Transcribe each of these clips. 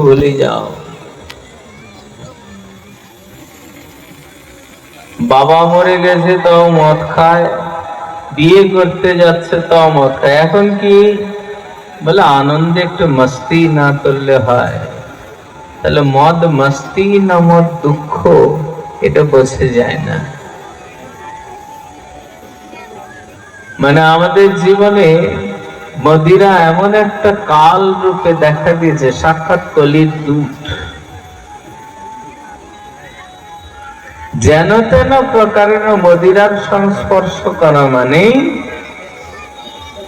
ভুলে যাও। বাবা মরে গেছে, তাও মদ খায়। বিয়ে করতে যাচ্ছে, তাও মদ খায়। এখন কি? বলে আনন্দে একটু মস্তি না করলে হয়। তাহলে মদ মস্তি না মদ দুঃখ, এটা বোঝা যায় না। মানে আমাদের জীবনে মদিরা এমন একটা কাল রূপে দেখা দিয়েছে সাক্ষাৎ কলির দূত যেন তেন প্রকারের মদিরার সংস্পর্শ করা মানে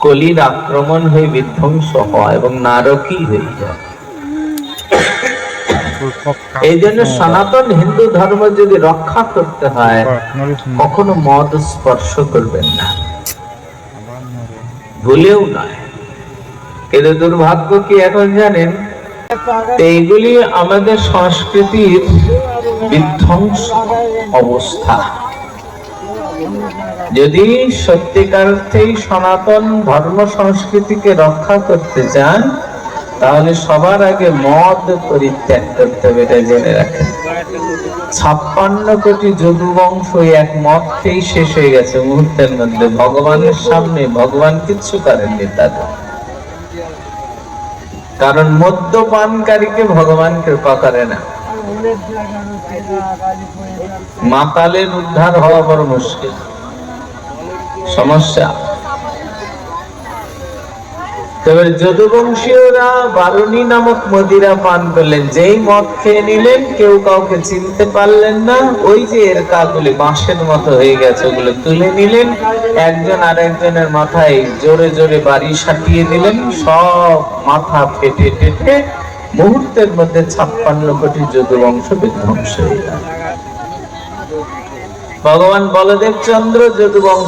কলির আক্রমণ হয়ে বিধ্বংস হয় এবং নারকী হয়ে যায় এই জন্য সনাতন হিন্দু ধর্ম যদি রক্ষা করতে হয় কখনো মদ স্পর্শ করবেন না। ভুলেও নয়। কিন্তু দুর্ভাগ্য কি এখন জানেন? এইগুলি আমাদের সংস্কৃতির বিধ্বংস অবস্থা। যদি সত্যিকার অর্থেই সনাতন ধর্ম সংস্কৃতিকে রক্ষা করতে চান তাহলে সবার আগে মদ পরিত্যাগ করতে হবে এটা জেনে রাখেন। ছাপ্পান্ন কোটি যদুবংশ এক খেয়েই শেষ হয়ে গেছে মুহূর্তের মধ্যে। ভগবানের সামনে ভগবান কিচ্ছু করেননি তাদের। কারণ মদ্যপানকারীকে ভগবান কৃপা করে না। মাতালের উদ্ধার হওয়া বড় মুশকিল। সমস্যা? তবে যদুবংশীয়রা বারুণী নামক মদিরা পান করলেন। যেই মদ খেয়ে নিলেন, কেউ কাউকে চিনতে পারলেন না। ওই যে এর কাগুলি বাঁশের মতো হয়ে গেছে, ওগুলো তুলে নিলেন। একজন আর একজনের মাথায় জোরে জোরে বাড়ি সাটিয়ে দিলেন সব মাথা ফেটে ফেটে মুহূর্তের মধ্যে ছাপ্পান্ন কোটি যদুবংশ বিধ্বংস হয়ে গেল। ভগবান বলদেব চন্দ্র যদুবংশ